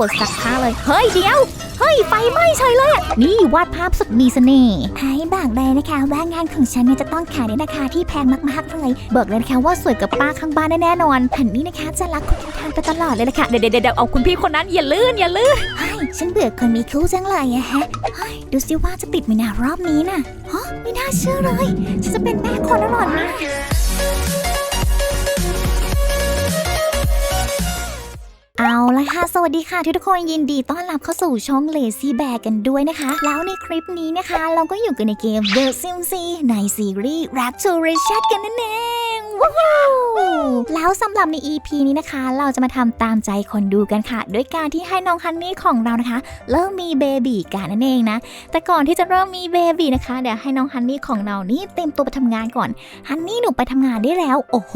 กดสักผ้าเลย เฮ้ยเดี๋ยว เฮ้ยไฟไหม้เฉยเลยอะนี่วาดภาพสุดมีเสน่ห์ให้บอกเลยนะคะว่างานของฉันเนี่ยจะต้องขายในราคาที่แพงมากๆเลยบอกเลยนะคะว่าสวยกับป้าข้างบ้านแน่ๆนอนผันนี้นะคะจะรักคุณทานไปตลอดเลยละค่ะเดี๋ยวเดี๋ยวเดี๋ยวเอาคุณพี่คนนั้นอย่าลื่นอย่าลื่นเฮ้ยฉันเบื่อคนมีคู่จังเลยอะฮะเฮ้ยดูสิว่าจะติดไหมนะรอบนี้น่ะฮะไม่น่าเชื่อเลย ฉันจะเป็นแม่คนแล้วเหรอเนี่ย เอาละค่ะ สวัสดีค่ะ ทุกคนยินดีต้อนรับเข้าสู่ช่อง Lazy Bear กันด้วยนะคะ แล้วในคลิปนี้นะคะ เราก็อยู่กันในเกม The Sims 4ในซีรีส์ Rap to Riches กันนั่นเองว้าวแล้วสำหรับใน EP นี้นะคะ เราจะมาทำตามใจคนดูกันค่ะ ด้วยการที่ให้น้องฮันนี่ของเรานะคะ เริ่มมีเบบีกันนั่นเองนะ แต่ก่อนที่จะเริ่มมีเบบีนะคะ เดี๋ยวให้น้องฮันนี่ของเรานี่เต็มตัวไปทำงานก่อน ฮันนี่หนูไปทำงานได้แล้ว โอ้โห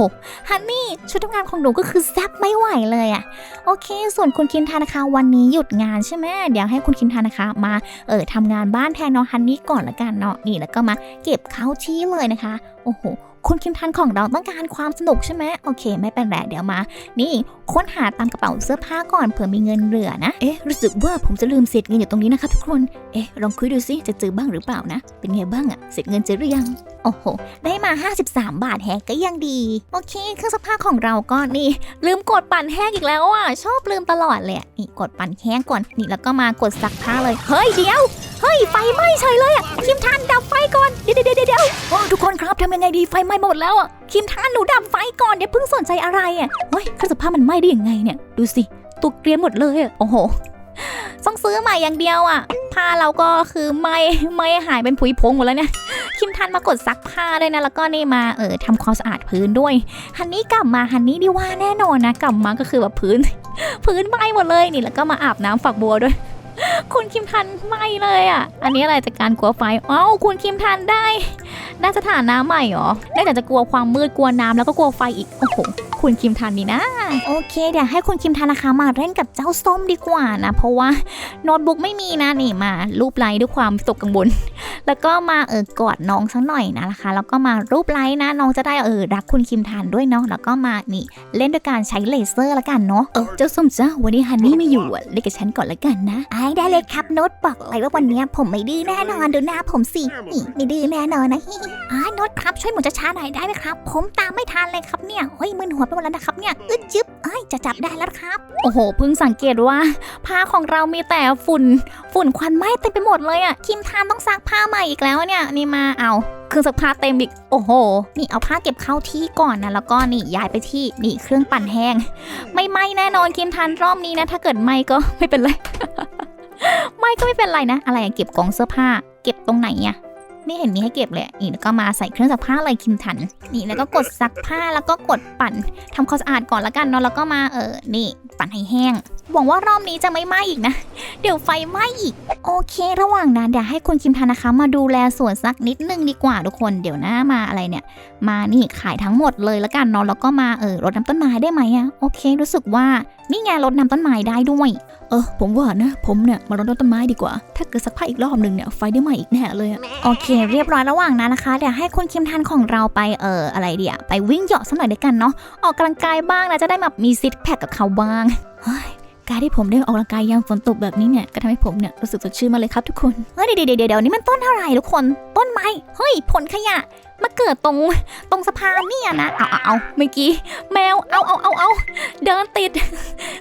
ฮันนี่ชุดทำงานของหนูก็คือแซ่บไม่ไหวเลยอะโอเค ส่วนคุณคินทานะคะ วันนี้หยุดงานใช่ไหมเดี๋ยวให้คุณคินทานะคะ มาเออทำงานบ้านแทนน้องฮันนี่ก่อนละกันเนาะนี่แล้วก็มาเก็บเข้าที่เลยนะคะ โอ้โห คุณคิมทันของเราต้องการความสนุกใช่ไหมโอเค ไม่เป็นไรเดี๋ยวมา นี่ค้นหาตามกระเป๋าเสื้อผ้าก่อนเผื่อมีเงินเหลือนะเอ๊ะรู้สึกว่าผมจะลืมเศษเงินอยู่ตรงนี้นะคะทุกคนเอ๊ะลองคุยดูสิจะเจอบ้างหรือเปล่านะ เป็นไงบ้างอะเศษเงินเจอหรือยังโอ้โห ได้มา 53 บาทแฮะก็ยังดี โอเค เครื่องซักผ้าของเราก็นี่ ลืมกดปั่นแห้งอีกแล้วอะ ชอบลืมตลอดเลยนี่กดปั่นแห้งก่อน นี่แล้วก็มากดซักผ้าเลย เฮ้ยเดี๋ยวเฮ้ยไฟไหม้เฉยเลยอะคิมทันดับไฟก่อนเดี๋ยวเดี๋ยวเดี๋ยวเดี๋ยวทุกคนครับทำยังไงดีไฟไหม้หมดแล้วอะคิมทันหนูดับไฟก่อนอย่าเพิ่งสนใจอะไรอะเฮ้ยเครื่องซักผ้ามันไหม้ได้ยังไงเนี่ย ดูสิตุกเกรียมหมดเลยอะโอ้โหต้องซื้อใหม่อย่างเดียวอะผ้าเราก็คือไหม้ไหม้หายเป็นผุยผงหมดแล้วเนี่ยคิมทันมากดซักผ้าด้วยนะแล้วก็นี่มาเออทำความสะอาดพื้นด้วยฮันนี่กลับมาฮันนี่ดีว่าแน่นอนนะกลับมาก็คือแบบพื้น พื้นไหม้หมดเลยนี่แล้วก็มาอาบน้ำฝักบัวด้วย คุณคิมทันไม่เลยอะ อันนี้อะไรจากการกลัวไฟเอ้าคุณคิมทันได้ได้สถานะใหม่หรอได้แต่จะกลัวความมืดกลัวน้ำแล้วก็กลัวไฟอีก โอ้โห คุณคิมทันนี่นะ โอเค เดี๋ยวให้คุณคิมทันนะคะมาเล่นกับเจ้าส้มดีกว่านะ เพราะว่าโน้ตบุ๊กไม่มีนะนี่มารูปไลน์ด้วยความตกกังวล แล้วก็มาเออกอดน้องสักหน่อยนะคะแล้วก็มารูปไลค์นะน้องจะได้เออรักคุณคิมทันด้วยเนาะแล้วก็มานี่เล่นด้วยการใช้เลเซอร์ละกันเนาะเออเจ้าส้มจ้าวันนี้ฮันนี่ไม่อยู่อะเล่นกับฉันก่อนละกันนะไอ้ได้เลยครับโน้ตบอกเลยว่าวันเนี้ยผมไม่ดื้อแน่นอนดูหน้าผมสินี่ไม่ดื้อแน่นอนนะไอ้โน้ตครับช่วยหมุนช้าๆหน่อยได้ไหมครับ ผมตามไม่ทันเลยครับเนี่ยเฮ้ยมึนหัวไปหมดแล้วนะครับเนี่ยอึดจึ๊บเอ้ยจะจับได้แล้วครับ โอ้โหเพิ่งสังเกตว่าผ้าของเรามีแต่ฝุ่น ฝุ่นควันไหม้เต็มไปหมดเลยอะคิมทานต้องซักผ้าใหม่อีกแล้วเนี่ยนี่มาเอาเครื่องซักผ้าเต็มอีกโอ้โห นี่เอาผ้าเก็บเข้าที่ก่อนนะแล้วก็นี่ย้ายไปที่นี่เครื่องปั่นแห้ง ไม่ไหมแน่นอนคิมทานรอบนี้นะ ถ้าเกิดไหมก็ไม่เป็นไรไหม้ก็ไม่เป็นไรนะ อะไรเก็บกองเสื้อผ้า เก็บตรงไหนอะไม่เห็นมีให้เก็บเลยนี่แล้วก็มาใส่เครื่องซักผ้าเลยคิมทัน นี่แล้วก็กดซักผ้าแล้วก็กดปั่นทำความสะอาดก่อนละกันเนาะแล้วก็มาเออนี่ ปั่นให้แห้ง หวังว่ารอบนี้จะไม่ไหม้อีกนะ เดี๋ยวไฟไหม้อีก โอเค ระหว่างนั้นเดี๋ยวให้คุณคิมทานนะคะ มาดูแลสวนสักนิดนึงดีกว่าทุกคน เดี๋ยวหน้ามาอะไรเนี่ย มานี่ขายทั้งหมดเลยและกันเนาะแล้วก็มาเออรดน้ำต้นไม้ได้ไหมอะโอเค รู้สึกว่านี่ไงรดน้ำต้นไม้ได้ด้วย เออ ผมว่านะ ผมเนี่ยมารดต้นไม้ดีกว่า ถ้าเกิดสักพักอีกรอบหนึ่งเนี่ยไฟได้ไหม้อีกแน่เลยอะโอเค เรียบร้อยระหว่างนั้นนะคะเดี๋ยวให้คุณคิมทันของเราไปเอออะไรเดี๋ยวไปวิ่งเหยาะสักหน่อยด้วยกันเนาะออกกำลังกายบ้างนะจะได้แบบมีซิทแพคกับเขาบ้าง การที่ผมได้ออกกำลังกายยามฝนตกแบบนี้เนี่ยก็ทำให้ผมเนี่ยรู้สึกสดชื่นมาเลยครับทุกคนเฮ้ยเดี๋ยวเดี๋ยวเดี๋ยวนี่มันต้นอะไรทุกคน ต้นไม้เฮ้ยผลขยะมาเกิดตรงตรงสะพานเนี่ยนะเอาเอาเอาเมื่อกี้แมวเอาเอาเอาเอาเดินติด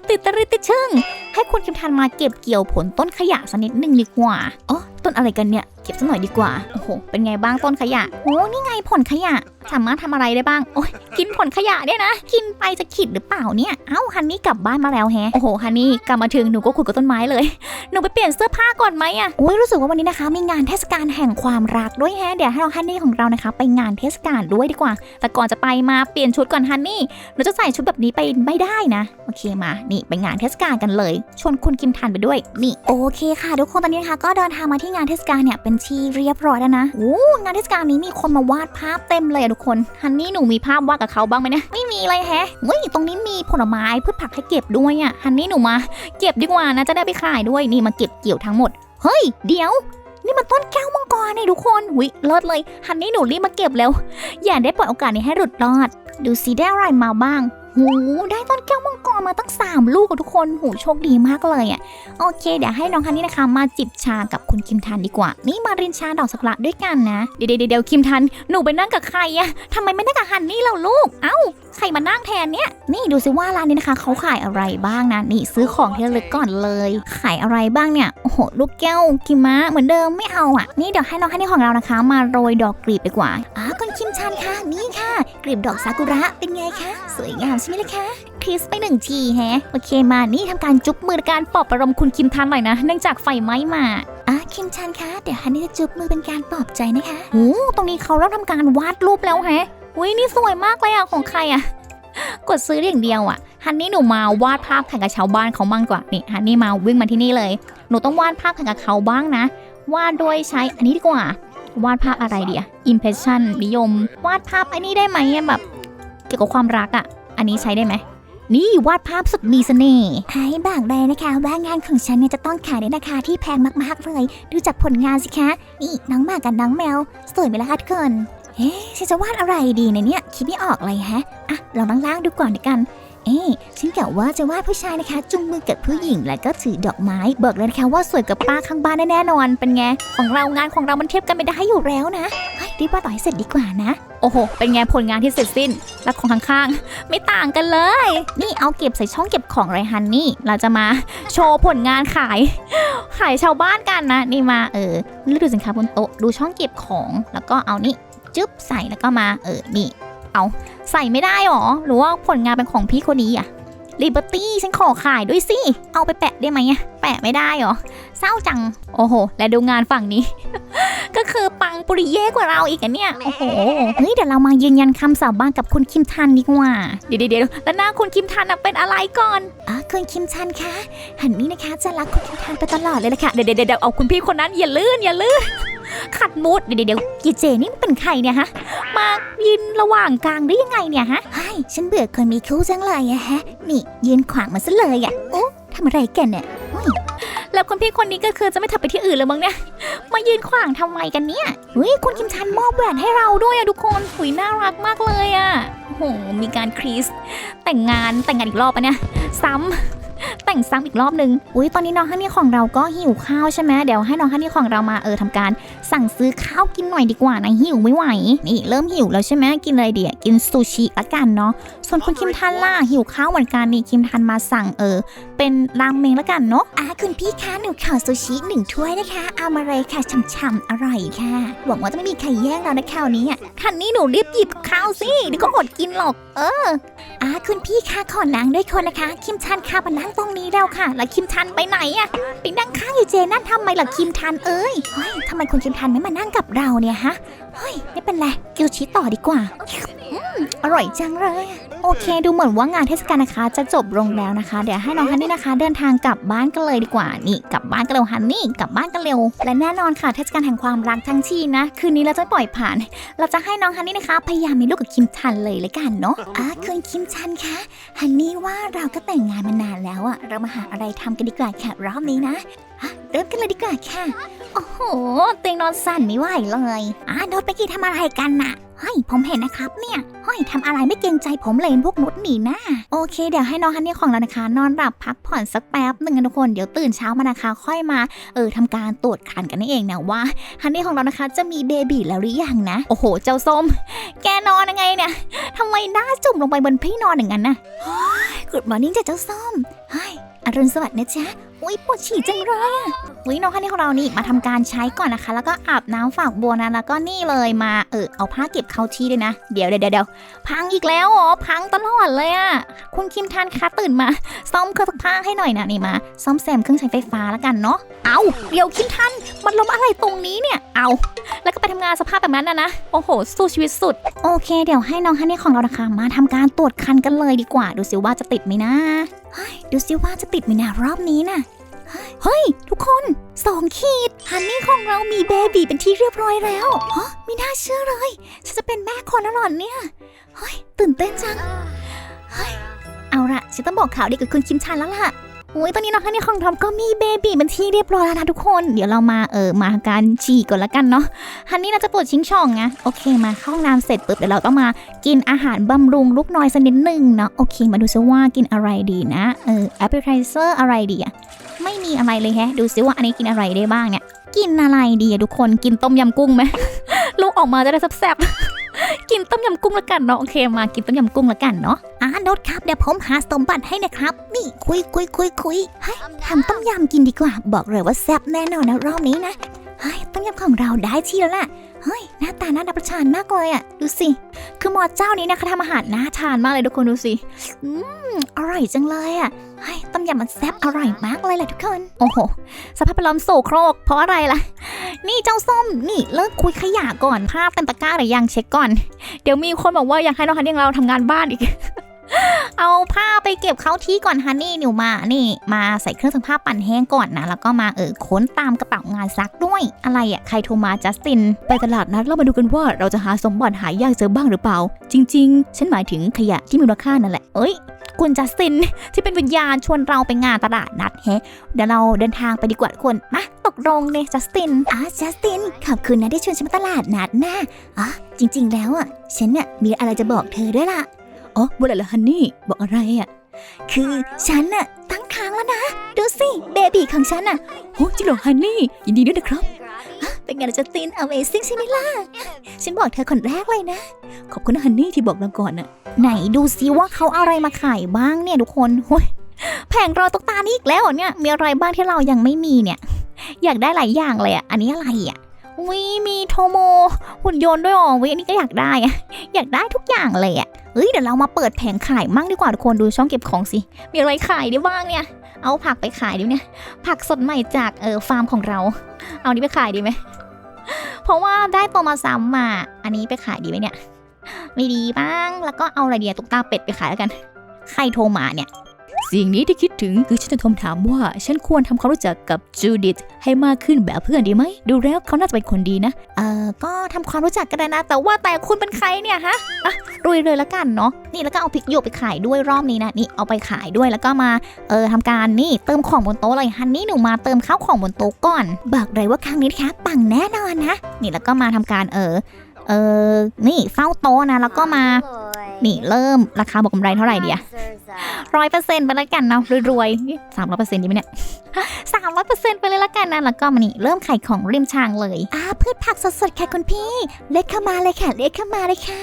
ติดตะริดติดชึ่งให้คุณคิมทันมาเก็บเกี่ยวผลต้นขยะสักนิดหนึ่งดีกว่าอ๋อต้นอะไรกันเนี่ยเก็บสักหน่อยดีกว่าโอ้โหเป็นไงบ้างต้นขยะโอ้นี่ไงผลขยะ สามารถทำอะไรได้บ้าง โอ้ยกินผลขยะเนี่ยนะ กินไปจะขิดหรือเปล่าเนี่ย เอ้าฮันนี่กลับบ้านมาแล้วแฮะ โอ้โหฮันนี่กลับมาถึงหนูก็ขุดกับต้นไม้เลย หนูไปเปลี่ยนเสื้อผ้าก่อนไหมอะโอ้ยรู้สึกว่าวันนี้นะคะ มีงานเทศกาลแห่งความรักด้วยแฮะ เดี๋ยวให้น้องฮันนี่ของเรานะคะ ไปงานเทศกาลด้วยดีกว่า แต่ก่อนจะไปมาเปลี่ยนชุดก่อนฮันนี่ หนูจะใส่ชุดแบบนี้ไปไม่ได้นะ โอเคมา นี่ไปงานเทศกาลกันเลย ชวนคุณกิมทันไปด้วย นี่โอเคค่ะทุกคนตอนนี้นะคะก็เดินทางมาที่งานเทศกาลเนี่ยเป็นที่เรียบร้อยแล้วนะโอ้งานเทศกาลนี้มีคนมาวาดภาพเต็มเลยอะทุกคน ฮันนี่หนูมีภาพวาดกับเขาบ้างไหมเนี่ย ไม่มีเลยแฮะเว้ย ตรงนี้มีผลไม้พืชผักให้เก็บด้วยอะฮันนี่หนูมา เก็บดีกว่านะ จะได้ไปขายด้วย นี่มาเก็บเกี่ยวทั้งหมด เฮ้ย เดี๋ยว นี่มันต้นแก้วมังกรนี่ทุกคนวิเลิศเลย ฮันนี่หนูรีบมาเก็บแล้ว อย่าได้ปล่อยโอกาสนี้ให้หลุดรอด ดูสิได้อะไรมาบ้าง หูได้ต้นแก้วมังกรมาตั้ง 3 ลูกทุกคนหูโชคดีมากเลยอะโอเค เดี๋ยวให้น้องฮันนี่นะคะ มาจิบชากับคุณคิมทันดีกว่า นี่มารินชาดอกสักระด้วยกันนะ เดี๋ยวเดี๋ยวเดี๋ยวคิมทันหนูไปนั่งกับใครอะทำไมไม่นั่งกับฮันนี่เราลูก เอ้า ใครมานั่งแทนเนี่ย นี่ดูสิว่าร้านนี้นะคะเขาขายอะไรบ้างนะ นี่ซื้อของที่ระลึกก่อนเลย ขายอะไรบ้างเนี่ย โอ้โห ลูกแก้วกิมะเหมือนเดิมไม่เอาอะ นี่เดี๋ยวให้น้องฮันนี่ของเรานะคะ มาโรยดอกกลีบดีกว่าอ๋อคุณคิมชันค่ะ นี่ค่ะ กลีบดอกซากุระ เป็นไงคะ สวยงามใช่ไหมล่ะคะคริสไปหนึ่งทีแฮะ โอเคมา นี่ทำการจุ๊บมือการปลอบประโลมคุณคิมทันหน่อยนะ เนื่องจากไฟไหม้มาอะคิมชันคะ เดี๋ยวฮันนี่จะจุบมือเป็นการปลอบใจนะคะโอ้ตรงนี้เขาเริ่มทำการวาดรูปแล้วแฮะ อุ้ยนี่สวยมากเลยอะของใครอะ กดซื้ออย่างเดียวอะ ฮันนี่หนูมาวาดภาพแข่งกับชาวบ้านเขามั่งกว่านี่ฮันนี่มาวิ่งมาที่นี่เลย หนูต้องวาดภาพแข่งกับเขาบ้างนะ วาดโดยใช้อันนี้ดีกว่า วาดภาพอะไรเดีอะ impression นิยม วาดภาพไอ้นี่ได้ไหมแบบเกี่ยวกับความรักอะอันนี้ใช้ได้ไหมนี่วาดภาพสุดมีเสน่ห์ให้บอกเลยนะคะว่างานของฉันเนี่ยจะต้องขายในราคาที่แพงมากๆเลย ดูจากผลงานสิคะ นี่น้องหมากับน้องแมว สวยไหมล่ะคะทุกคน เอ๊ะฉันจะวาดอะไรดีในเนี่ยคิดไม่ออกเลยฮะอะลองล่างๆดูก่อนดีกัน เอ๊ะฉันกะว่าจะวาดผู้ชายนะคะ จุงมือกับผู้หญิงแล้วก็ถือดอกไม้บอกเลยนะคะว่าสวยกับป้าข้างบ้านแน่ๆนอน เป็นไงของเรางานของเรามันเทียบกันไม่ได้อยู่แล้วนะเฮ้ยรีบวาดต่อให้เสร็จดีกว่านะโอ้โห เป็นไงผลงานที่เสร็จสิ้น แล้วของข้างๆ ไม่ต่างกันเลย นี่เอาเก็บใส่ช่องเก็บของไรฮันนี่ เราจะมาโชว์ผลงานขาย ขายชาวบ้านกันนะ นี่มาเออเลือกดูสินค้าบนโต๊ะ ดูช่องเก็บของ แล้วก็เอานี่ จึ๊บใส่แล้วก็มาเออนี่เอาใส่ไม่ได้หรอ หรือว่าผลงานเป็นของพี่คนนี้อะลิเบอร์ตี้ฉันขอขายด้วยสิ เอาไปแปะได้ไหมอะแปะไม่ได้หรอ เศร้าจัง โอ้โห และดูงานฝั่งนี้ ก็คือปังปุริเย่กว่าเราอีกอะเนี่ย โอ้โห เฮ้ยเดี๋ยวเรามายืนยันคำสาบานกับคุณคิมทันดีกว่า เดี๋ยวเดี๋ยวแล้วหน้าคุณคิมทันน่ะเป็นอะไรก่อนอ๋อคุณคิมชันคะหันนี้นะคะจะรักคุณคิมทันไปตลอดเลยละค่ะ เดี๋ยวเดี๋ยวเดี๋ยวเอาคุณพี่คนนั้นอย่าลื่นอย่าลื่น ขัดมูดเดี๋ยวเดี๋ยวเดี๋ยวกีเจนี่มันเป็นใครเนี่ยฮะ มายืนระหว่างกลางได้ยังไงเนี่ยฮะเฮ้ยฉันเบื่อคนมีคู่จังเลยอะฮะ นี่ยืนขวางมาซะเลยอะโอ้ทำอะไรกันเนี่ยแล้วคุณพี่คนนี้ก็คือจะไม่ถับไปที่อื่นเลยมั้งเนี่ย มายืนขวางทำไมกันเนี่ยเฮ้ยคุณคิมทันมอบแหวนให้เราด้วยอะทุกคนหุยน่ารักมากเลยอะโอ้โหมีการครีสแต่งงานแต่งงานอีกรอบปะเนี่ย ซ้ำ แต่งซ้ำอีกรอบนึง อุ้ยตอนนี้น้องฮันนี่ของเราก็หิวข้าวใช่ไหมเดี๋ยวให้น้องฮันนี่ของเรามาเออทำการสั่งซื้อข้าวกินหน่อยดีกว่านะหิวไม่ไหว นี่เริ่มหิวแล้วใช่ไหมกินอะไรเดี๋ยกินซูชิละกันเนาะ ส่วนคุณคิมทันล่ะหิวข้าวเหมือนกันนี่คิมทันมาสั่งเออเป็นราเมงและกันเนาะอะคุณพี่คะหนูขอซูชิหนึ่งถ้วยนะคะ เอามาเลยค่ะฉ่ำๆอร่อยค่ะ หวังว่าจะไม่มีใครแย่งเรานะคราวนี้อะทันนี่หนูรีบหยิบข้าวสิเดี๋ยวก็อดกินหรอก เอออะคุณพี่คะขอนั่งด้วยคนนะคะ คิมชันค่ะมานั่งตรงนี้แล้วค่ะ แล้วคิมทันไปไหนอะไปนั่งข้างอยู่เจนั่นทำไมล่ะคิมทันเอ้ยเฮ้ยทำไมคุณคิมทันไม่มานั่งกับเราเนี่ยฮะเฮ้ยไม่เป็นไรกิวชิต่อดีกว่าอร่อยจังเลย โอเค ดูเหมือนว่างานเทศกาลนะคะ จะจบลงแล้วนะคะ เดี๋ยวให้น้องฮันนี่นะคะ เดินทางกลับบ้านกันเลยดีกว่านี่กลับบ้านกันเร็วฮันนี่กลับบ้านกันเร็ว และแน่นอนค่ะเทศกาลแห่งความรักทั้งทีนะ คืนนี้เราจะไม่ปล่อยผ่าน เราจะให้น้องฮันนี่นะคะ พยายามมีลูกกับคิมทันเลยละกันเนาะอะคุณคิมชันคะฮันนี่ว่าเราก็แต่งงานมานานแล้วอะเรามาหาอะไรทำกันดีกว่าค่ะรอบนี้นะ อะเริ่มกันเลยดีกว่าค่ะ โอ้โหเตียงนอนสั่นไม่ไหวเลยอะโน้ตไปกี้ทำอะไรกันน่ะเฮ้ยผมเห็นนะครับเนี่ยเฮ้ยทำอะไรไม่เกรงใจผมเลยพวกนุชหนีนะโอเค เดี๋ยวให้น้องฮันนี่ของเรานะคะ นอนหลับพักผ่อนสักแป๊บหนึ่งนะทุกคนเดี๋ยวตื่นเช้ามานะคะ ค่อยมาเออทำการตรวจคันกันนั่นเองนะว่าฮันนี่ของเรานะคะ จะมีเบบีแล้วหรือยังนะ โอ้โห เจ้าส้ม แกนอนยังไงเนี่ยทำไมหน้าจุ่มลงไปบนพี่นอนอย่างนั้นนะกุดมอร์นิ่งจ้ะเจ้าส้มเฮ้ย อรุณสวัสดิ์นะจ๊ะ อุ้ยปวดฉี่จังเลยวิน้องฮันนี่ของเรานี่มาทำการใช้ก่อนนะคะ แล้วก็อาบน้ำฝากบัวนะแล้วก็นี่เลยมาเออเอาผ้าเก็บเข้าที่ด้วยนะ เดี๋ยวเดี๋ยวเดี๋ยวพังอีกแล้วอ๋อพังตลอดเลยอะคุณคิมทันคะตื่นมา ซ่อมเครื่องซักผ้าให้หน่อยนะนี่มา ซ่อมแซมเครื่องใช้ไฟฟ้าแล้วกันเนาะ เอาเดี๋ยวคิมทันมันล้มอะไรตรงนี้เนี่ย เอาแล้วก็ไปทำงานสภาพแบบนั้นนะนะ โอ้โห สู้ชีวิตสุด โอเค เดี๋ยวให้น้องฮันนี่ของเรานะคะ มาทำการตรวจคันกันเลยดีกว่า ดูสิว่าจะติดไหมนะ ดูสิว่าจะติดไหมนะรอบนี้น่ะเฮ้ย ทุกคนสองขีดฮันนี่ของเรามีเบบีเป็นที่เรียบร้อยแล้วฮะไม่น่าเชื่อเลยฉันจะเป็นแม่คนแล้วเหรอเนี่ยเฮ้ยตื่นเต้นจังเฮ้ยเอาละฉันต้องบอกข่าวดีกับคุณคิมชันแล้วล่ะ อุ้ยตอนนี้น้องฮันนี่ของทอมก็มีเบบีเป็นที่เรียบร้อยแล้วนะทุกคน เดี๋ยวเรามาเออมาการฉี่ก่อนละกันเนาะฮันนี่น่าจะปวดชิงช่องไงโอเคมาเข้าห้องน้ำเสร็จปุ๊บเดี๋ยวเราต้องมากินอาหารบำรุงลูกน้อยสักนิดหนึ่งเนาะโอเค มาดูซิว่ากินอะไรดีนะเออ appetizer อะไรดีอะไม่มีอะไรเลยแฮะ ดูซิว่าอันนี้กินอะไรได้บ้างเนี่ยกินอะไรดีอะทุกคนกินต้มยำกุ้งไหม ลูกออกมาจะได้แซ่บๆ กินต้มยำกุ้งละกันเนาะโอเคมากินต้มยำกุ้งละกันเนาะอ่าโนดครับเดี๋ยวผมหาสมบัติให้นะครับ นี่คุยคุยคุยคุยเฮ้ยทำต้มยำกินดีกว่า บอกเลยว่าแซ่บแน่นอนนะรอบนี้นะ เฮ้ยต้มยำของเราได้ที่แล้วล่ะ เฮ้ย หน้าตาน่ารับประทานมากเลยอะ ดูสิ คือหมอเจ้านี้นะคะทำอาหารน่าทานมากเลยทุกคนดูสิ อืม อร่อยจังเลยอะเฮ้ยต้มยำมันแซ่บอร่อยมากเลยแหละทุกคน โอ้โห สภาพแวดล้อมโสโครก เพราะอะไรล่ะ นี่เจ้าส้ม นี่เลิกคุยขยะก่อนภาพเต็มตะกร้าหรือยังเช็คก่อน เดี๋ยวมีคนบอกว่าอยากให้น้องฮันนี่เราทำงานบ้านอีก เอาผ้าไปเก็บเข้าที่ก่อนฮันนี่หนิวมานี่ มาใส่เครื่องซักผ้าปั่นแห้งก่อนนะ แล้วก็มาเออค้นตามกระเป๋างานซักด้วย อะไรอะใครโทรมาจัสติน ไปตลาดนัดเรามาดูกันว่าเราจะหาสมบัติหายากเจอบ้างหรือเปล่า จริง ๆ ฉันหมายถึงขยะที่มีมูลค่านั่นแหละ เอ้ยคุณจัสตินที่เป็นวิญญาณชวนเราไปงานตลาดนัดแฮะเดี๋ยวเราเดินทางไปดีกว่าทุกคนมาตกลงเลยจัสตินอะจัสตินขอบคุณนะที่ชวนฉันมาตลาดนัดนะอ๋อจริง ๆ แล้วอะฉันเนี่ยมีอะไรจะบอกเธอด้วยล่ะ อ๋อบุหรี่ละฮันนี่ บอกอะไรอะ คือฉันน่ะตั้งครรภ์แล้วนะ ดูสิ เบบีของฉันน่ะโอ้จริงเหรอฮันนี่ ยินดีด้วยนะครับ เป็นไงล่ะจัสติน Amazing ใช่ไหมล่ะ ฉันบอกเธอคนแรกเลยนะ ขอบคุณนะฮันนี่ที่บอกเราก่อนน่ะ ไหนดูซิว่าเขาเอาอะไรมาขายบ้างเนี่ยทุกคนโอ้ยแผงรอตุ๊กตานี่อีกแล้วเหรอเนี่ย มีอะไรบ้างที่เรายังไม่มีเนี่ย อยากได้หลายอย่างเลยอะ อันนี้อะไรอะวิมีโทโม หุ่นยนต์ด้วยอ๋อวิอันนี้ก็อยากได้อะอยากได้ทุกอย่างเลยอะ เฮ้ยเดี๋ยวเรามาเปิดแผงขายมั่งดีกว่าทุกคนดูช่องเก็บของสิ มีอะไรขายได้บ้างเนี่ย เอาผักไปขายดิเนี่ย ผักสดใหม่จากเออฟาร์มของเรา เอานี้ไปขายดีไหม เพราะว่าได้ตัวมาซ้ำมา อันนี้ไปขายดีไหมเนี่ย ไม่ดีบ้าง แล้วก็เอาอะไรเดียตุ๊กตาเป็ดไปขายแล้วกันใครโทรมาเนี่ย สิ่งนี้ที่คิดถึงคือฉันจะโทรถามว่า ฉันควรทำความรู้จักกับจูดิตให้มากขึ้นแบบเพื่อนดีไหม ดูแล้วเขาน่าจะเป็นคนดีนะ เออก็ทำความรู้จักกันได้นะ แต่ว่าแต่คุณเป็นใครเนี่ยฮะ อะรุยเลยละกันเนาะ นี่แล้วก็เอาพริกหยวกไปขายด้วยรอบนี้นะ นี่เอาไปขายด้วยแล้วก็มา เออทำการนี่เติมของบนโต๊ะเลยฮันนี่หนูมาเติมข้าวของบนโต๊ะก่อน บอกเลยว่าครั้งนี้นะคะปังแน่นอนนะ นี่แล้วก็มาทำการเออ เออนี่เฝ้าโต๊ะนะ แล้วก็มา นี่เริ่มราคาบอกกำไรเท่าไหร่เดียร้อยเปอร์เซ็นต์ไปแล้วกันเนาะรวยๆสามร้อยเปอร์เซ็นต์ดีไหมเนี่ยสามร้อยเปอร์เซ็นต์ไปเลยละกันนะแล้วก็มานี่เริ่มขายของริมทางเลยอ่าพืชผักสดๆค่ะคุณพี่ เล็กเข้ามาเลยค่ะ เล็กเข้ามาเลยค่ะ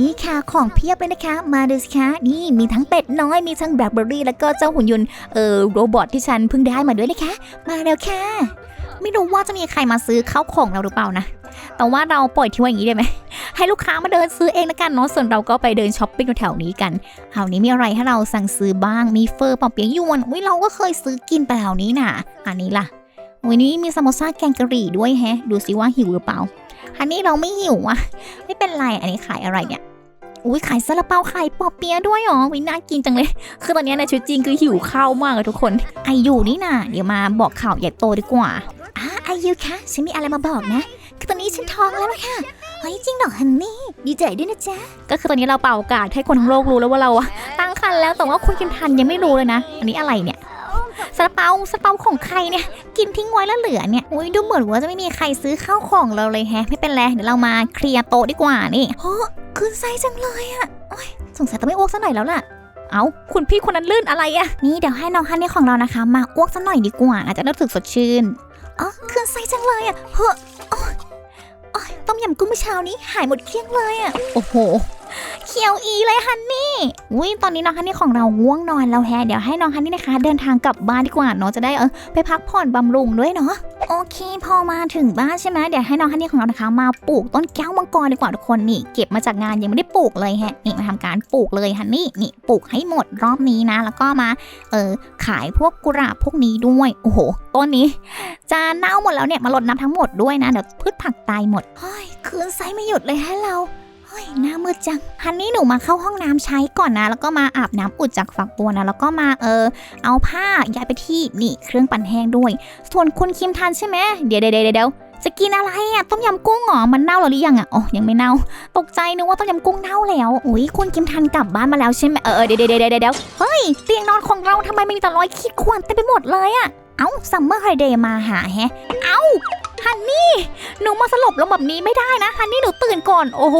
นี่ค่ะของเพียบเลยนะคะ มาดูสิคะนี่มีทั้งเป็ดน้อยมีทั้งแบล็คเบอร์รี่แล้วก็เจ้าหุ่นยนต์เอ่อโรบอทที่ฉันเพิ่งได้มาด้วยนะคะ มาเร็วค่ะ ไม่รู้ว่าจะมีใครมาซื้อข้าวของเราหรือเปล่านะ แต่ว่าเราปล่อยทิ้งไว้อย่างนี้ได้ไหม ให้ลูกค้ามาเดินซื้อเองละกันเนาะ ส่วนเราก็ไปเดินช้อปปิ้งแถวๆนี้กันแถวนี้มีอะไรให้เราสั่งซื้อบ้าง มีเฟอร์ปอเปียะยวนอุ้ยเราก็เคยซื้อกินไปแถวนี้น่ะ อันนี้ล่ะวันนี้มีสโมซ่าแกงกะหรี่ด้วยแฮะ ดูสิว่าหิวหรือเปล่า อันนี้เราไม่หิวอะ ไม่เป็นไร อันนี้ขายอะไรเนี่ย อุ้ยขายซาลาเปาไขายปอเปี๊ยะด้วยเหรอวิน่ากินจังเลย คือตอนนี้ในชีวิตจริงคือหิวข้าวมากเลยทุกคนไออยู่นี่นะเดี๋ยวมาบอกข่าวใหญ่โตดีกว่าอ่าอยุคะฉันมีอะไรมาบอกนะ คือตอนนี้ฉันท้องแล้วล่ะค่ะเฮ้ยจริงเหรอฮันนี่ดีใจด้วยนะจ๊ะก็คือตอนนี้เราเป่าโอกาสให้คนทั้งโลกรู้แล้วว่าเราอะตั้งครรภ์แล้วแต่ว่าคุณคิมทันยังไม่รู้เลยนะ อันนี้อะไรเนี่ย ซาลาเปาซาลาเปาของใครเนี่ย กินทิ้งไว้แล้วเหลือเนี่ยอุ้ยดูเหมือนว่าจะไม่มีใครซื้อข้าวของเราเลยแฮะ ไม่เป็นไร เดี๋ยวเรามาเคลียร์โต๊ะดีกว่านี่โอ้คืนไส้จังเลยอะสงสัยต้องไม่อ้วกซะหน่อยแล้วล่ะเอาคุณพี่คนนั้นลื่นอะไรอะนี่เดี๋ยวให้น้องฮันนี่ของเรานะคะ มาอ้วกซะหน่อยดีกว่าอาจจะรู้สึกสดชื่นอ๋อคืนไส้จังเลยอะเฮ้อโอ๊ ยโอ๊ยต้มยำกุ้งเมื่อเช้านี้หายหมดเกลี้ยงเลยอะโอ้โห เขียวอีเลยฮันนี่อุ้ยตอนนี้น้องฮันนี่ของเราง่วงนอนแล้วแฮะ เดี๋ยวให้น้องฮันนี่นะคะ เดินทางกลับบ้านดีกว่าเนาะจะได้เออไปพักผ่อนบำรุงด้วยเนาะ โอเค พอมาถึงบ้านใช่ไหมเดี๋ยวให้น้องฮันนี่ของเรานะคะ มาปลูกต้นแก้วมังกรดีกว่าทุกคนนี่ เก็บมาจากงานยังไม่ได้ปลูกเลยแฮะนี่มาทำการปลูกเลยฮันนี่นี่ปลูกให้หมดรอบนี้นะ แล้วก็มาเออขายพวกกุหลาบพวกนี้ด้วยโอ้โหต้นนี้จะเน่าหมดแล้วเนี่ยมาลดน้ำทั้งหมดด้วยนะเดี๋ยวพืชผักตายหมดเฮ้ยคืนไส้ไม่หยุดเลยฮะเรา ยหน้ามืดจังฮันนี่หนูมาเข้าห้องน้ำใช้ก่อนนะ แล้วก็มาอาบน้ำอุดจากฝักบัวนะ แล้วก็มาเออ เอาผ้าย้ายไปที่นี่เครื่องปั่นแห้งด้วย ส่วนคุณคิมทันใช่ไหมเดี๋ยวเดี๋ยวเดี๋ยวจะกินอะไรอะต้มยำกุ้งหรอมันเน่าหรือยังอะอ๋อยังไม่เน่า ตกใจนึกว่าต้มยำกุ้งเน่าแล้วอุ้ยคุณกิมทันกลับบ้านมาแล้วใช่ไหมเออเดี๋ยวเดี๋ยวเดี๋ยวเดี๋ยวเฮ้ยเตียงนอนของเราทำไมมีแต่รอยขีดข่วนเต็มไปหมดเลยอะเอ้าซัมเมอร์ไฮเดย์มาหาแฮะเอ้าฮันนี่หนูมาสลบลงแบบนี้ไม่ได้นะฮันนี่หนูตื่นก่อนโอ้โห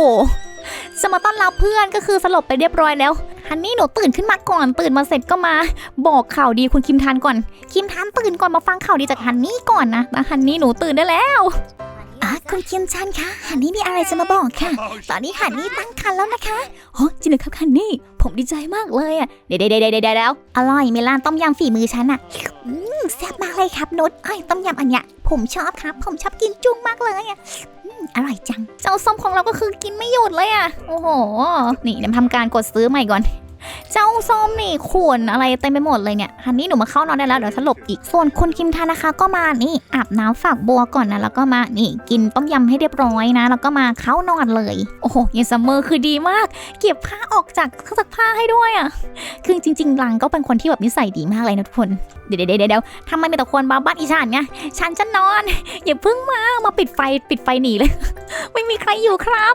จะมาต้อนรับเพื่อนก็คือสลบไปเรียบร้อยแล้วฮันนี่หนูตื่นขึ้นมาก่อน ตื่นมาเสร็จก็มา บอกข่าวดีคุณคิมทันก่อน คิมทันตื่นก่อนมาฟังข่าวดีจากฮันนี่ก่อนนะแล้วฮันนี่หนูตื่นได้แล้วอะคุณคิมชันคะฮันนี่มีอะไรจะมาบอกค่ะ ตอนนี้ฮันนี่ตั้งครรภ์แล้วนะคะโอ้จริงเหรอครับคันนี่ ผมดีใจมากเลยอะเดี๋ยวเดี๋ยวเดี๋ยวเดี๋ยวแล้ว อร่อยเมลานต้มยำฝีมือฉันอะอืมแซ่บมากเลยครับนุชไอ้ยต้มยำอันเนี้ยผมชอบครับ ผมชอบกินจุ้งมากเลยอะ อร่อยจัง เจ้าส้มของเราก็คือกินไม่หยุดเลยอะ โอ้โห นี่เดี๋ยวทำการกดซื้อใหม่ก่อน เจ้าส้มนี่ขวนอะไรเต็มไปหมดเลยเนี่ยฮันนี่หนูมาเข้านอนได้แล้วเดี๋ยวสลบอีก ส่วนคุณคิมทันะคะ ก็มานี่อาบน้ำฝักบัวก่อนนะแล้วก็มานี่กินต้มยำให้เรียบร้อยนะ แล้วก็มาเข้านอนเลย โอ้โหเยนซัมเมอร์คือดีมาก เก็บผ้าออกจากเครื่องซักผ้าให้ด้วยอะคือจริงๆลังก็เป็นคนที่แบบนิสัยดีมากเลยนะทุกคนเดี๋ยวเดี๋ยวเดี๋ยวเดี๋ยวทำไมมีแต่คนมาบ้านอีฉันเนี่ยฉันจะนอนอย่าเพิ่งมามาปิดไฟปิดไฟหนีเลย ไม่มีใครอยู่ครับ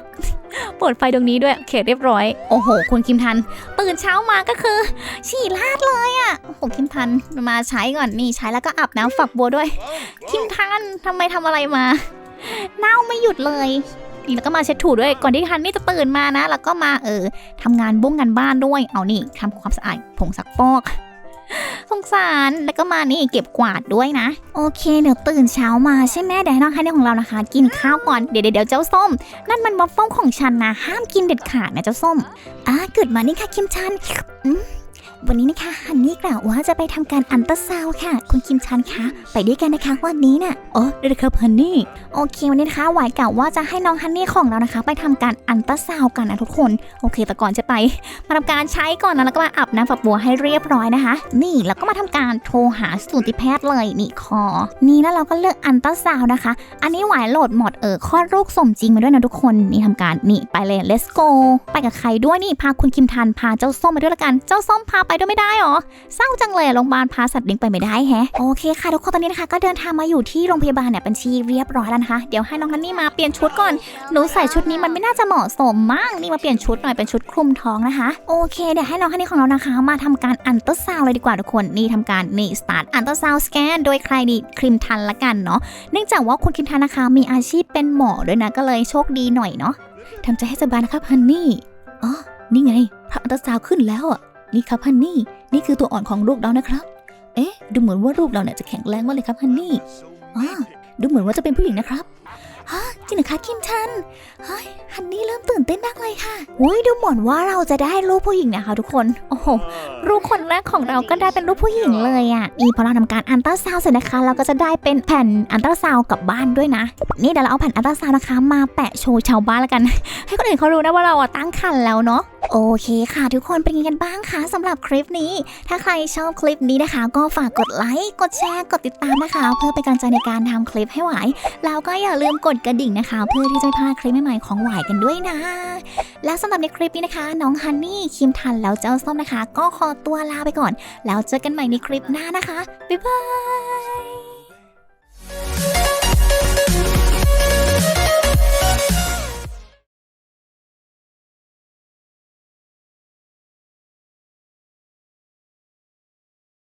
เปิดไฟตรงนี้ด้วยโอเคเรียบร้อย โอ้โห คุณคิมทัน ตื่นเช้ามาก็คือ ฉี่ลาดเลยอะ โอ้โห คิมทัน มาใช้ก่อนนี่ใช้แล้วก็อาบน้ำฝักบัวด้วย คิมทันทำไมทำอะไรมา เน่าไม่หยุดเลยนี่แล้วก็มาเช็ดถูด้วยก่อนที่ฮันนี่จะตื่นมานะ แล้วก็มาเออทำงานบุ้งงานบ้านด้วย เอานี่ทำความสะอาดผงซักฟอก สงสารแล้วก็มานี่เก็บกวาดด้วยนะ โอเคเดี๋ยวตื่นเช้ามาใช่ไหมเดี๋ยวให้น้องฮันนี่ของเรานะคะ กินข้าวก่อนเดี๋ยวเดี๋ยวเจ้าส้ม นั่นมันบัฟเฟิลของฉันนะ ห้ามกินเด็ดขาดนะเจ้าส้มอะเกิดมานี่ค่ะคิมชันอืม วันนี้นะคะฮันนี่กล่าวว่าจะไปทำการอันตราซาวด์ค่ะ คุณคิมชันคะ ไปด้วยกันนะคะวันนี้น่ะอ๋อได้เลยครับฮันนี่โอเควันนี้นะคะหวายกล่าวว่าจะให้น้องฮันนี่ของเรานะคะ ไปทำการอันตราซาวด์กันนะทุกคน โอเค แต่ก่อนจะไปมาทำการใช้ก่อนนะแล้วก็มาอาบน้ำฝักบัวให้เรียบร้อยนะคะ นี่แล้วก็มาทำการโทรหาสูติแพทย์เลยนี่คอ นี่แล้วเราก็เลือกอันตราซาวด์นะคะ อันนี้หวายโหลดหมดเออคลอดลูกสมจริงมาด้วยนะทุกคนนี่ทำการนี่ไปเลย let's go ไปกับใครด้วยนี่พาคุณคิมทันพาเจ้าส้มมาด้วยละกันเจ้าส้มพาไปด้วยไม่ได้หรอ เศร้าจังเลยโรงพยาบาลพาสัตว์เลี้ยงไปไม่ได้แฮะ โอเคค่ะทุกคนตอนนี้นะคะก็เดินทางมาอยู่ที่โรงพยาบาลเนี่ยเป็นชีเรียบร้อยแล้วนะคะ เดี๋ยวให้น้องฮันนี่มาเปลี่ยนชุดก่อน หนูใส่ชุดนี้มันไม่น่าจะเหมาะสมมาก นี่มาเปลี่ยนชุดหน่อยเป็นชุดคลุมท้องนะคะ โอเคเดี๋ยวให้น้องฮันนี่ของเรานะคะ มาทำการอันตราซาวเลยดีกว่าทุกคน นี่ทำการนี่ start อันตราซาวสแกนโดยใครดีครีมทันละกันเนาะ เนื่องจากว่าคุณครีมทันนะคะมีอาชีพเป็นหมอด้วยนะก็เลยโชคดีหน่อยเนาะทำใจให้สบายนะครับฮันนี่ อ๋อ นี่ไงพระอัลตราซาวขึ้นแล้วอะ นี่ครับฮันนี่ นี่คือตัวอ่อนของลูกเรานะครับ เอ๊ะ ดูเหมือนว่าลูกเราเนี่ยจะแข็งแรงมากเลยครับฮันนี่อ๋อดูเหมือนว่าจะเป็นผู้หญิงนะครับฮะจริงเหรอคะคิมชันเฮ้ยฮันนี่เริ่มตื่นเต้นมากเลยค่ะอุ้ยดูเหมือนว่าเราจะได้ลูกผู้หญิงนะคะทุกคน โอ้โหลูกคนแรกของเราก็ได้เป็นลูกผู้หญิงเลยอะนี่พอเราทำการอันตราซาวเสร็จนะคะ เราก็จะได้เป็นแผ่นอันตราซาวกลับบ้านด้วยนะ นี่เดี๋ยวเราเอาแผ่นอันตราซาวนะคะ มาแปะโชว์ชาวบ้านแล้วกัน ให้คนอื่นเขารู้นะว่าเราอะตั้งครรภ์แล้วเนาะ โอเคค่ะทุกคนเป็นยังไงกันบ้างคะสำหรับคลิปนี้ ถ้าใครชอบคลิปนี้นะคะ ก็ฝากกดไลค์กดแชร์กดติดตามนะคะ เพื่อเป็นกำลังใจในการทำคลิปให้ไหวแล้วก็อย่าลืมกดกระดิ่งนะคะ เพื่อที่จะไม่พลาดคลิปใหม่ๆของไหวกันด้วยนะ แล้วสำหรับในคลิปนี้นะคะ น้องฮันนี่คิมทันแล้วเจ้าส้มนะคะ ก็ขอตัวลาไปก่อน แล้วเจอกันใหม่ในคลิปหน้านะคะบ๊ายบาย